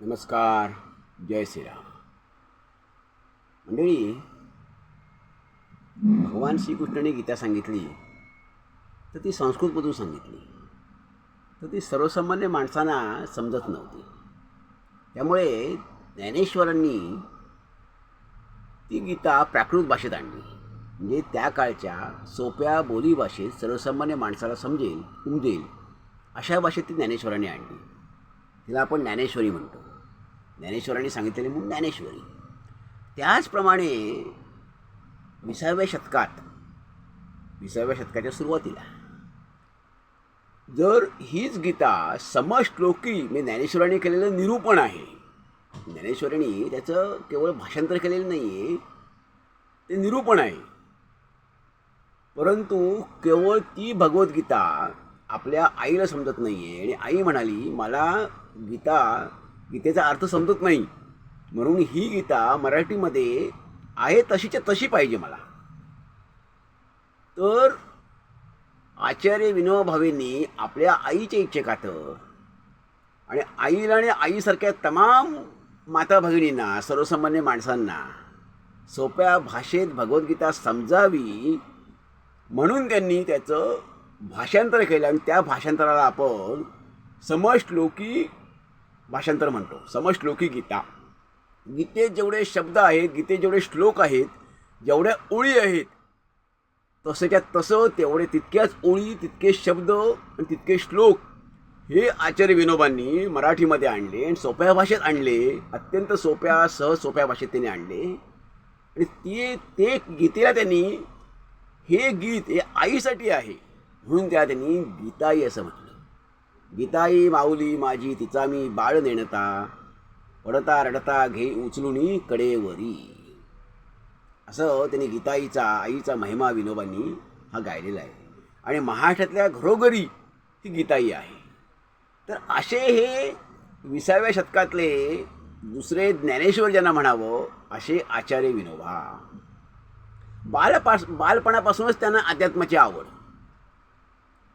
नमस्कार जय श्रीराम. मंडळी भगवान श्रीकृष्णाने गीता सांगितली तर ती संस्कृतमधून सांगितली. तर ती सर्वसामान्य माणसांना समजत नव्हती. त्यामुळे ज्ञानेश्वरांनी ती गीता प्राकृत भाषेत आणली. म्हणजे त्या काळच्या सोप्या बोलीभाषेत सर्वसामान्य माणसाला समजेल उमजेल अशा भाषेत ती ज्ञानेश्वरांनी आणली. तिला आपण ज्ञानेश्वरी म्हणतो. ज्ञानेश्वरांनी सांगितलेली म्हणून ज्ञानेश्वरी. त्याचप्रमाणे विसाव्या शतकात विसाव्या शतकाच्या सुरुवातीला जर हीच गीता समश्लोकी म्हणजे ज्ञानेश्वरांनी केलेलं निरूपण आहे ज्ञानेश्वरांनी त्याचं केवळ भाषांतर केलेलं नाही आहे ते निरूपण आहे. परंतु केवळ ती भगवद्गीता आपल्या आईला समजत नाही आहे आणि आई म्हणाली मला गीता गीतेचा अर्थ समजत नाही. म्हणून ही गीता मराठीमध्ये आहे तशीच्या तशी पाहिजे मला. तर आचार्य विनोबा भावेंनी आपल्या आईच्या इच्छेकात आणि आईला आणि आईसारख्या तमाम माता भगिनींना सर्वसामान्य माणसांना सोप्या भाषेत भगवद्गीता समजावी म्हणून त्यांनी त्याचं भाषांतर केलं. आणि त्या भाषांतराला आपण समश्लोकी भाषांतर म्हणतो. समश्लोकी गीता. गीतेत जेवढे शब्द आहेत गीतेत जेवढे श्लोक आहेत जेवढ्या ओळी आहेत तसंच्या तसं तेवढे तितक्याच ओळी तितके शब्द आणि तितके श्लोक हे आचार्य विनोबांनी मराठीमध्ये आणले आणि सोप्या भाषेत आणले अत्यंत सोप्या सहज सोप्या भाषेत त्यांनी आणले. आणि ते ते गीतेला त्यांनी हे गीत हे आईसाठी आहे. म्हणून त्या त्यांनी गीताई असं म्हटलं. गीताई माऊली माझी तिचा मी बाळ नेणता. पडता रडता घे उचलुनी कडेवरी असं त्यांनी गीताईचा आईचा महिमा विनोबांनी हा गायलेला आहे. आणि महाराष्ट्रातल्या घरोघरी ही गीताई आहे. तर असे हे विसाव्या शतकातले दुसरे ज्ञानेश्वर ज्यांना म्हणावं असे आचार्य विनोबा. बालपास बालपणापासूनच त्यांना अध्यात्माची आवड.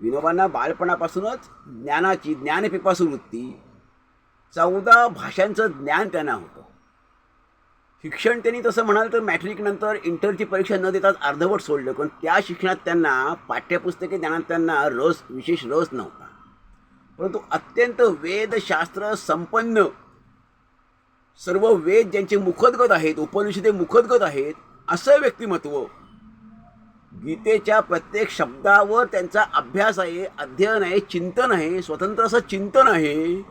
विनोबांना बालपणापासूनच ज्ञानाची ज्ञानपिपासू वृत्ती चौदा भाषांचं ज्ञान त्यांना होतं. शिक्षण त्यांनी तसं म्हणाल तर मॅट्रिकनंतर इंटरची परीक्षा न देताच अर्धवट सोडलं पण त्या शिक्षणात त्यांना पाठ्यपुस्तके ज्ञानात त्यांना रस विशेष रस नव्हता. परंतु अत्यंत वेदशास्त्र संपन्न सर्व वेद ज्यांचे मुखदगत आहेत उपनिषदे मुखदगत आहेत असं व्यक्तिमत्व गीतेच्या प्रत्येक शब्दावर त्यांचा अभ्यास आहे अध्ययन आहे चिंतन आहे स्वतंत्र असं चिंतन आहे.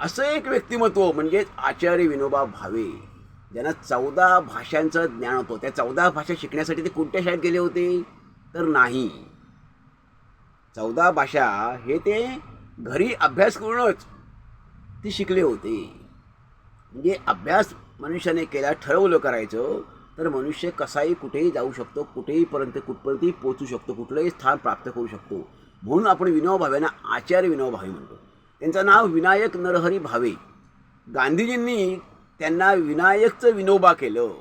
असं एक व्यक्तिमत्व म्हणजेच आचार्य विनोबा भावे. ज्यांना चौदा भाषांचं ज्ञान होतं. त्या चौदा भाषा शिकण्यासाठी ते कोणत्या शाळेत गेले होते? तर नाही. चौदा भाषा हे ते घरी अभ्यास करूनच ते शिकले होते. म्हणजे अभ्यास मनुष्याने केला ठरवलं करायचं. तर मनुष्य कसाही कुठेही जाऊ शकतो कुठेही पर्यंत कुठपर्यंतही पोचू शकतो कुठलंही स्थान प्राप्त करू शकतो. म्हणून आपण विनोबा भावेंना आचार्य विनोबा भावे म्हणतो. त्यांचं नाव विनायक नरहरी भावे. गांधीजींनी त्यांना विनायकचं विनोबा केलं.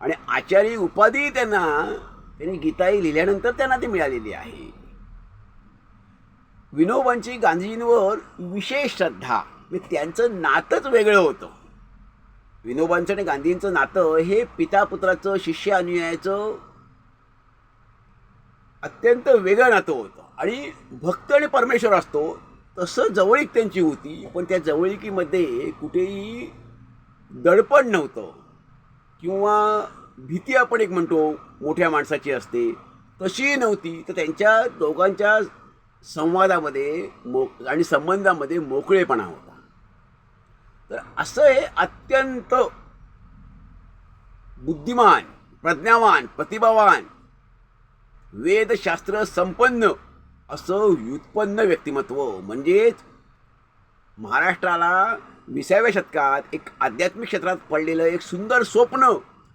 आणि आचार्य उपाधी त्यांना त्यांनी गीताई लिहिल्यानंतर त्यांना ती मिळालेली आहे. विनोबांची गांधीजींवर विशेष श्रद्धा. म्हणजे त्यांचं नातंच वेगळं होतं. विनोबांचं आणि गांधींचं नातं हे पिता पुत्राचं शिष्य अनुयायाचं अत्यंत वेगळं नातं होतं. आणि भक्त आणि परमेश्वर असतो तसं जवळीक त्यांची होती पण त्या जवळीकीमध्ये कुठेही दडपण नव्हतं. किंवा भीती आपण एक म्हणतो मोठ्या माणसाची असते तशी नव्हती. तर त्यांच्या दोघांच्या संवादामध्ये मो आणि संबंधामध्ये मोकळेपणा होता. तर असं हे अत्यंत बुद्धिमान प्रज्ञावान प्रतिभावान वेदशास्त्र संपन्न असं व्युत्पन्न व्यक्तिमत्व. म्हणजेच महाराष्ट्राला विसाव्या शतकात एक आध्यात्मिक क्षेत्रात पडलेलं एक सुंदर स्वप्न.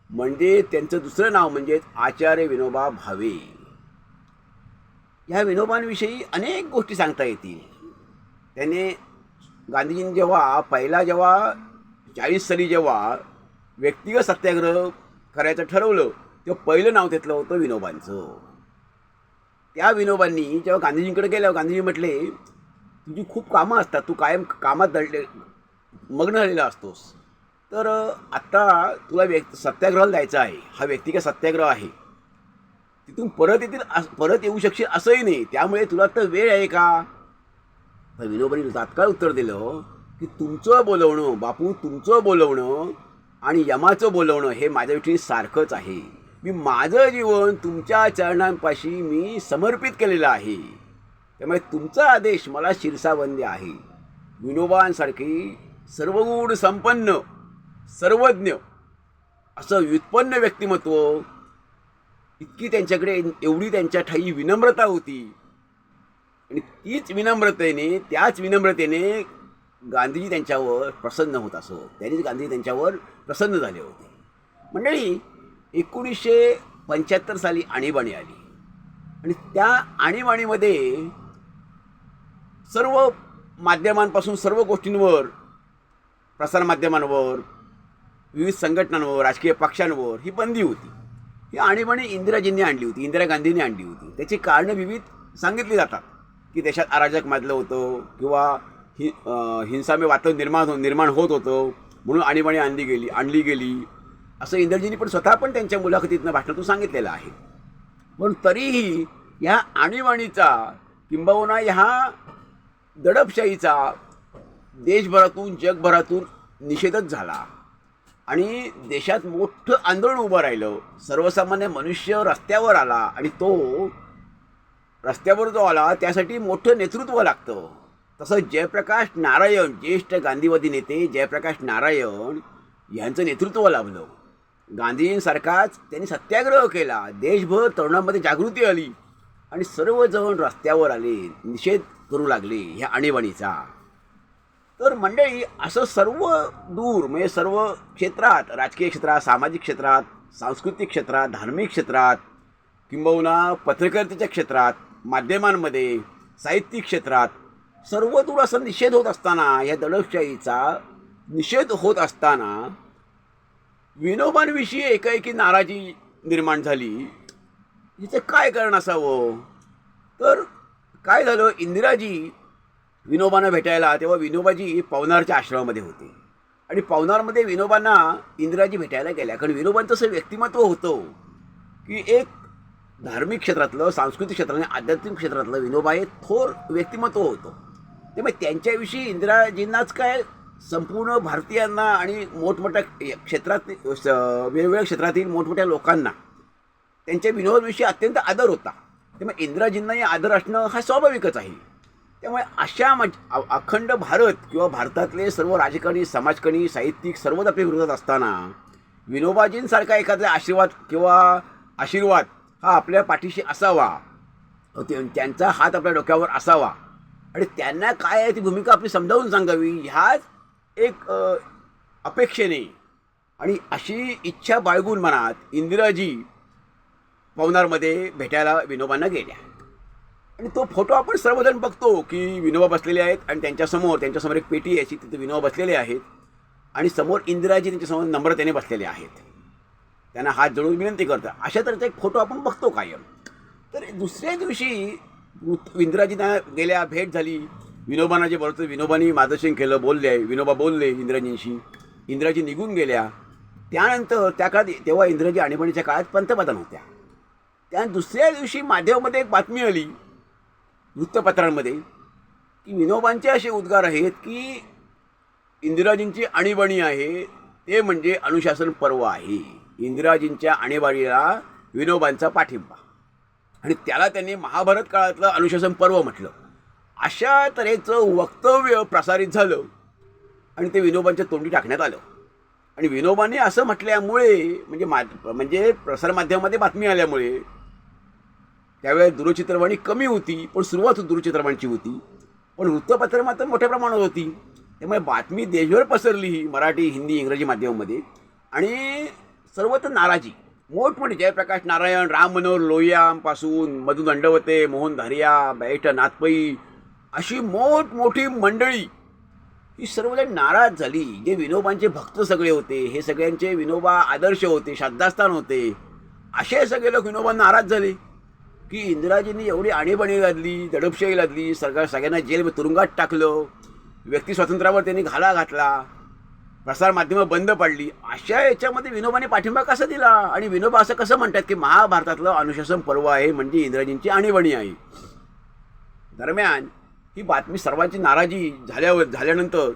म्हणजे त्यांचं दुसरं नाव म्हणजेच आचार्य विनोबा भावे. ह्या विनोबांविषयी अनेक गोष्टी सांगता येतील. त्याने गांधीजींनी जेव्हा पहिला जेव्हा चाळीस साली जेव्हा व्यक्तिगत सत्याग्रह करायचं ठरवलं तेव्हा पहिलं नाव घेतलं होतं विनोबांचं. त्या विनोबांनी जेव्हा गांधीजींकडे गेल्यावर गांधीजी म्हटले तुझी खूप कामं असतात तू कायम कामात दडले मग्न झालेला असतोस. तर आत्ता तुला व्यक् सत्याग्रहाला द्यायचा आहे. हा व्यक्तिगत सत्याग्रह आहे. तिथून परत येतील परत येऊ शकशील असंही नाही. त्यामुळे तुला तर वेळ आहे का? तर विनोबांनी तात्काळ उत्तर दिलं की तुमचं बोलवणं बापू तुमचं बोलवणं आणि यमाचं बोलवणं हे माझ्याविषयी सारखंच आहे. मी माझं जीवन तुमच्या चरणांपाशी मी समर्पित केलेलं आहे. त्यामुळे तुमचा आदेश मला शिरसावंदी आहे. विनोबांसारखी सर्वगुण संपन्न सर्वज्ञ असं व्युत्पन्न व्यक्तिमत्व इतकी त्यांच्याकडे एवढी त्यांच्या ठाई विनम्रता होती. हीच विनम्रतेने त्याच विनम्रतेने गांधीजी त्यांच्यावर प्रसन्न होत असत. त्यांनीच गांधीजी त्यांच्यावर प्रसन्न झाले होते. मंडळी एकोणीसशे पंच्याहत्तर साली आणीबाणी आली. आणि त्या आणीबाणीमध्ये सर्व माध्यमांपासून सर्व गोष्टींवर प्रसारमाध्यमांवर विविध संघटनांवर राजकीय पक्षांवर ही बंदी होती. ही आणीबाणी इंदिराजींनी आणली होती इंदिरा गांधींनी आणली होती. त्याची कारणं विविध सांगितली जातात. की देशात अराजक माजलं होतं किंवा हि हिंसामय वातावरण निर्माण हो निर्माण होत होतं म्हणून आणीबाणी आणली गेली आणली गेली. असं इंद्रजींनी पण स्वतः पण त्यांच्या मुलाखतीतनं भाषणातून सांगितलेलं आहे. पण तरीही ह्या आणीबाणीचा किंबहुना ह्या दडपशाहीचा देशभरातून जगभरातून निषेधच झाला. आणि देशात मोठं आंदोलन उभं राहिलं. सर्वसामान्य मनुष्य रस्त्यावर आला आणि तो रस्त्यावर जो आला त्यासाठी मोठं नेतृत्व लागतं. तसं जयप्रकाश नारायण ज्येष्ठ गांधीवादी नेते जयप्रकाश नारायण यांचं नेतृत्व लाभलं. गांधीजींसारखाच त्यांनी सत्याग्रह केला. देशभर तरुणांमध्ये जागृती आली आणि सर्वजण रस्त्यावर आले निषेध करू लागले ह्या आणीबाणीचा. तर मंडळी असं सर्व दूर म्हणजे सर्व क्षेत्रात राजकीय क्षेत्रात सामाजिक क्षेत्रात सांस्कृतिक क्षेत्रात धार्मिक क्षेत्रात किंबहुना पत्रकारितेच्या क्षेत्रात माध्यमांमध्ये साहित्यिक क्षेत्रात सर्वदूर असा निषेध होत असताना या दडपशाहीचा निषेध होत असताना विनोबांविषयी एकाएकी नाराजी निर्माण झाली. हिचं काय कारण असावं? तर काय झालं? इंदिराजी विनोबांना भेटायला तेव्हा विनोबाजी पवनारच्या आश्रमामध्ये होते. आणि पवनारमध्ये विनोबांना इंदिराजी भेटायला गेल्या. कारण विनोबांचं असं व्यक्तिमत्व होतं की एक धार्मिक क्षेत्रातलं सांस्कृतिक क्षेत्रातलं आणि आध्यात्मिक क्षेत्रातलं विनोबा हे थोर व्यक्तिमत्व होतं. त्यामुळे त्यांच्याविषयी इंदिराजींनाच काय संपूर्ण भारतीयांना आणि मोठमोठ्या क्षेत्रात स- वेगवेगळ्या क्षेत्रातील मोठमोठ्या लोकांना त्यांच्या विनोदाविषयी अत्यंत आदर होता. त्यामुळे इंदिराजींनाही आदर असणं हा स्वाभाविकच आहे. त्यामुळे अशा मज अखंड भारत किंवा भारतातले सर्व राजकारणी समाजकणी साहित्यिक सर्वच आपल्या विरोधात असताना विनोबाजींसारखा एखादा आशीर्वाद किंवा आशीर्वाद हा आपल्या पाठीशी असावा. ते- त्यांचा हात आपल्या डोक्यावर असावा. आणि त्यांना काय आहे ती भूमिका आपली समजावून सांगावी ह्याच एक अपेक्षेने. आणि अशी इच्छा बाळगून मनात इंदिराजी पवनारमध्ये भेटायला विनोबांना गेल्या. आणि तो फोटो आपण सर्वजण बघतो की विनोबा बसलेले आहेत आणि त्यांच्यासमोर त्यांच्यासमोर एक पेटी आहे अशी तिथे विनोबा बसलेले आहेत. आणि समोर इंदिराजी त्यांच्यासमोर नम्रतेने बसलेले आहेत. त्यांना हात जोडून विनंती करतात. अशा तऱ्हेचा एक फोटो आपण बघतो कायम. तर दुसऱ्या दिवशी इंदिराजींना गेल्या भेट झाली. विनोबांना जे बोलतो विनोबांनी मार्गदर्शन केलं बोलले. विनोबा बोलले इंदिराजींशी. इंदिराजी निघून गेल्या. त्यानंतर त्या काळात तेव्हा इंदिराजी आणीबाणीच्या काळात पंतप्रधान होत्या. त्या दुसऱ्या दिवशी माध्यमामध्ये एक बातमी आली वृत्तपत्रांमध्ये की विनोबांचे असे उद्गार आहेत की इंदिराजींची आणीबाणी आहे ते म्हणजे अनुशासन पर्व आहे. इंदिराजींच्या आणीबाणीला विनोबांचा पाठिंबा. आणि त्याला त्यांनी महाभारत काळातलं अनुशासन पर्व म्हटलं. अशा तऱ्हेचं वक्तव्य प्रसारित झालं आणि ते विनोबांच्या तोंडी टाकण्यात आलं. आणि विनोबांनी असं म्हटल्यामुळे म्हणजे मा म्हणजे प्रसारमाध्यमामध्ये बातमी आल्यामुळे त्यावेळेस दूरचित्रवाणी कमी होती पण सुरुवात दूरचित्रवाणीची होती. पण वृत्तपत्र मात्र मोठ्या प्रमाणात होती. त्यामुळे बातमी देशभर पसरली ही मराठी हिंदी इंग्रजी माध्यमामध्ये. आणि सर्वत्र नाराजी. मोठमोठे जयप्रकाश नारायण राम मनोहर लोहियांपासून मधु दंडवते मोहन धारिया बैठ नाथपई अशी मोठमोठी मंडळी. ही सर्वजण नाराज झाली. जे विनोबांचे भक्त सगळे होते हे सगळ्यांचे विनोबा आदर्श होते श्रद्धास्थान होते. असे सगळे लोक विनोबा नाराज झाले. की इंदिराजींनी एवढी आणीबाणी लादली दडपशाही लादली सगळ्या सगळ्यांना जेल तुरुंगात टाकलं. व्यक्ती स्वातंत्र्यावर त्यांनी घाला घातला. प्रसारमाध्यमं बंद पडली. अशा याच्यामध्ये विनोबाने पाठिंबा कसा दिला? आणि विनोबा असं कसं म्हणतात की महाभारतातलं अनुशासन पर्व आहे म्हणजे इंद्रजींची आणीबाणी आहे. दरम्यान ही बातमी सर्वांची नाराजी झाल्यावर झाल्यानंतर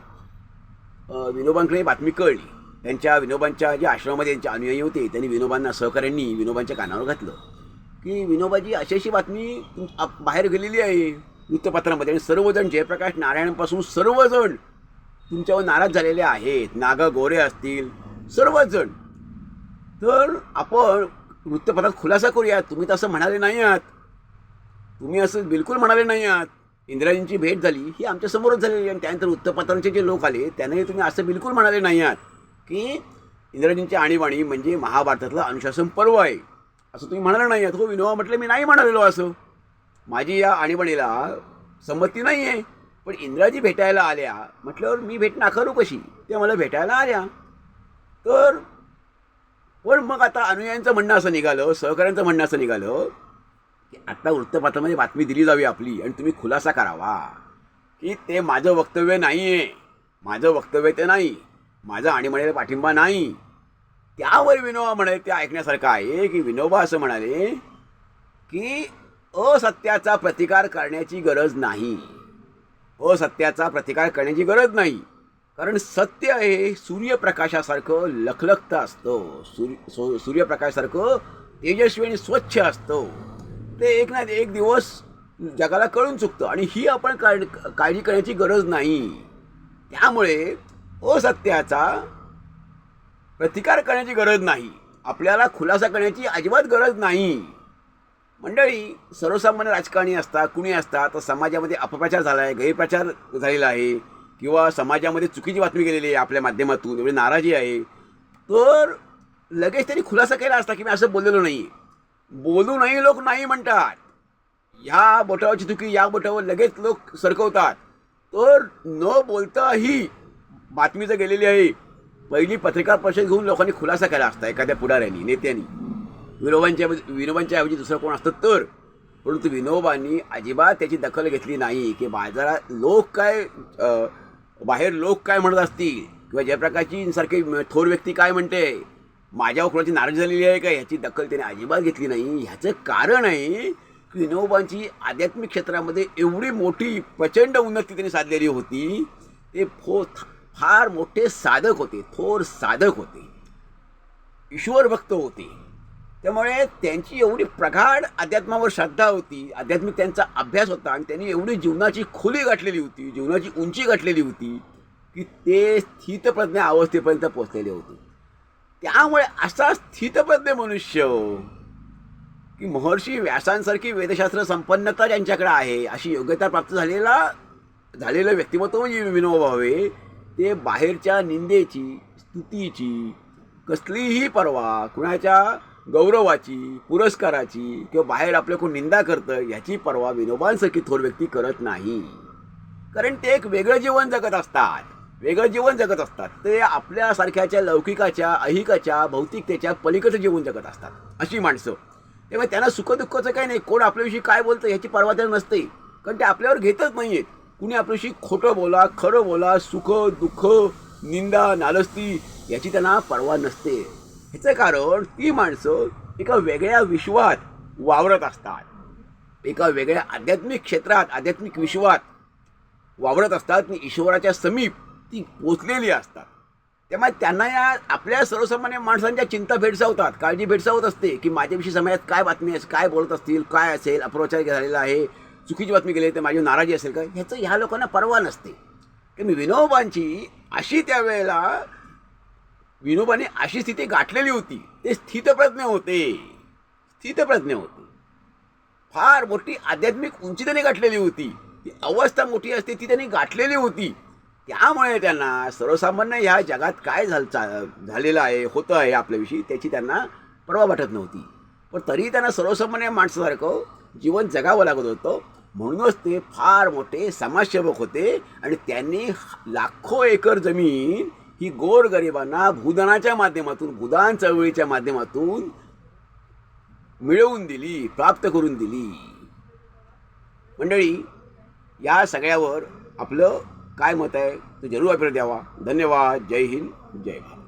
विनोबांकडे ही बातमी कळली. त्यांच्या विनोबांच्या जे आश्रमामध्ये त्यांचे अनुयायी होते त्यांनी विनोबांना सहकाऱ्यांनी विनोबांच्या कानावर घातलं की विनोबाजी अशी अशी बातमी बाहेर गेलेली आहे. वृत्तपत्रामध्ये आणि सर्वजण जयप्रकाश नारायणपासून सर्वजण तुमच्यावर नाराज झालेले आहेत नागा गोरे असतील सर्वच जण तर आपण वृत्तपत्रात खुलासा करूया तुम्ही तसं म्हणाले नाही आहात तुम्ही असं बिलकुल म्हणाले नाही आहात इंदिराजींची भेट झाली ही आमच्यासमोरच झालेली आहे. आणि त्यानंतर वृत्तपत्रांचे जे लोक आले त्यांनाही तुम्ही असं बिलकुल म्हणाले नाही आहात की इंदिराजींची आणीबाणी म्हणजे महाभारतातलं अनुशासन पर्व आहे. असं तुम्ही म्हणाला नाही आहात हो विनोबा म्हटलं मी नाही म्हणालेलो असं. माझी या आणीबाणीला संमती नाही आहे पण इंद्राजी भेटायला आल्या म्हटल्यावर मी भेट नाकारू कशी? त्या मला भेटायला आल्या. तर पण मग आता अनुयायांचं म्हणणं असं निघालं सहकाऱ्यांचं म्हणणं असं निघालं की आत्ता वृत्तपत्रामध्ये बातमी दिली जावी आपली आणि तुम्ही खुलासा करावा की ते माझं वक्तव्य नाही आहे माझं वक्तव्य ते नाही. माझं आणीबाणीला पाठिंबा नाही. त्यावर विनोबा म्हणाले ते ऐकण्यासारखं आहे की विनोबा असं म्हणाले की असत्याचा प्रतिकार करण्याची गरज नाही. असत्याचा प्रतिकार करण्याची गरज नाही. कारण सत्य हे सूर्यप्रकाशासारखं लखलखतं असतं. सूर्य सूर्यप्रकाशासारखं तेजस्वी आणि स्वच्छ असतं. ते एक ना एक दिवस जगाला कळून चुकतं आणि ही आपण काळ काळजी करण्याची गरज नाही. त्यामुळे असत्याचा प्रतिकार करण्याची गरज नाही. आपल्याला खुलासा करण्याची अजिबात गरज नाही. मंडळी सर्वसामान्य राजकारणी असतात कुणी असतात तर समाजामध्ये अपप्रचार झाला आहे गैरप्रचार झालेला आहे किंवा समाजामध्ये चुकीची बातमी गेलेली आहे आपल्या माध्यमातून एवढी नाराजी आहे तर लगेच त्यांनी खुलासा केला असता की मी असं बोललेलो नाही बोलू नाही लोक नाही म्हणतात. ह्या बोटावरची चुकी या बोटावर लगेच लोक सरकवतात. तर न बोलताही बातमी जर गेलेली आहे पहिली पत्रकार परिषद घेऊन लोकांनी खुलासा केला असता एखाद्या पुढाऱ्यांनी नेत्यांनी. विनोबांच्या विनोबांच्या ऐवजी दुसरं कोण असतं तर. परंतु विनोबांनी अजिबात त्याची दखल घेतली नाही की बाजारात लोक काय बाहेर लोक काय म्हणत असतील किंवा जयप्रकाशची सारखी थोर व्यक्ती काय म्हणते? माझ्यावर कोणाची नाराज झालेली आहे का? ह्याची दखल त्याने अजिबात घेतली नाही. ह्याचं कारण आहे की विनोबांची आध्यात्मिक क्षेत्रामध्ये एवढी मोठी प्रचंड उन्नती त्यांनी साधलेली होती. ते फो फार मोठे साधक होते थोर साधक होते. ईश्वर भक्त होते. त्यामुळे त्यांची एवढी प्रगाढ अध्यात्मावर श्रद्धा होती आध्यात्मिक त्यांचा अभ्यास होता आणि त्यांनी एवढी जीवनाची खोली गाठलेली होती जीवनाची उंची गाठलेली होती की ते स्थितप्रज्ञ अवस्थेपर्यंत पोचलेले होते. त्यामुळे असा स्थितप्रज्ञ मनुष्य की महर्षी व्यासांसारखी वेदशास्त्र संपन्नता ज्यांच्याकडे आहे अशी योग्यता प्राप्त झालेला झालेलं व्यक्तिमत्व म्हणजे विनोबा भावे ते बाहेरच्या निंदेची स्तुतीची कसलीही पर्वा कुणाच्या गौरवाची पुरस्काराची किंवा बाहेर आपलं कोण निंदा करतं याची पर्वा विनोबांसारखी थोर व्यक्ती करत नाही. कारण ते एक वेगळं जीवन जगत असतात. वेगळं जीवन जगत असतात. ते आपल्यासारख्याच्या लौकिकाच्या अहिकाच्या भौतिकतेच्या पलीकडचं जीवन जगत असतात. अशी माणसं. तेव्हा त्यांना सुखदुःखाचं काही नाही. कोण आपल्याविषयी काय बोलतं ह्याची पर्वा त्यांना नसते. कारण ते आपल्यावर घेतच नाही आहेत कुणी आपल्याविषयी खोटं बोला खरं बोला सुख दुःख निंदा नालस्ती याची त्यांना पर्वा नसते. ह्याचं कारण ती माणसं एका वेगळ्या विश्वात वावरत असतात. एका वेगळ्या आध्यात्मिक क्षेत्रात आध्यात्मिक विश्वात वावरत असतात आणि ईश्वराच्या समीप ती पोचलेली असतात. त्यामुळे त्यांना या आपल्या सर्वसामान्य माणसांच्या चिंता भेडसावतात. काळजी भेडसावत असते की माझ्याविषयी समाजात काय बातमी असेल काय बोलत असतील काय असेल अप्रचार झालेला आहे चुकीची बातमी केली तर माझी नाराजी असेल का? ह्याचं ह्या लोकांना परवा नसते. की मी विनोबांची अशी त्यावेळेला विनोबाने अशी स्थिती गाठलेली होती. ते स्थितप्रज्ञ होते. स्थितप्रज्ञ होते. फार मोठी आध्यात्मिक उंची त्यांनी गाठलेली होती. ती अवस्था मोठी असते ती त्यांनी गाठलेली होती. त्यामुळे त्यांना सर्वसामान्य ह्या जगात काय झाल चा- झालेलं आहे होतं आहे आपल्याविषयी त्याची त्यांना पर्वा वाटत नव्हती. पण तरी त्यांना सर्वसामान्य माणसासारखं जीवन जगावं लागत होतं. म्हणूनच ते फार मोठे समाजसेवक होते आणि त्यांनी लाखो एकर जमीन ही गोरगरिबांना भूदानाच्या माध्यमातून भूदान चळवळीच्या माध्यमातून मिळवून दिली प्राप्त करून दिली. मंडळी या सगळ्यावर आपलं काय मत आहे तो जरूर आपल्याला द्यावा. धन्यवाद. जय हिंद. जय भारत.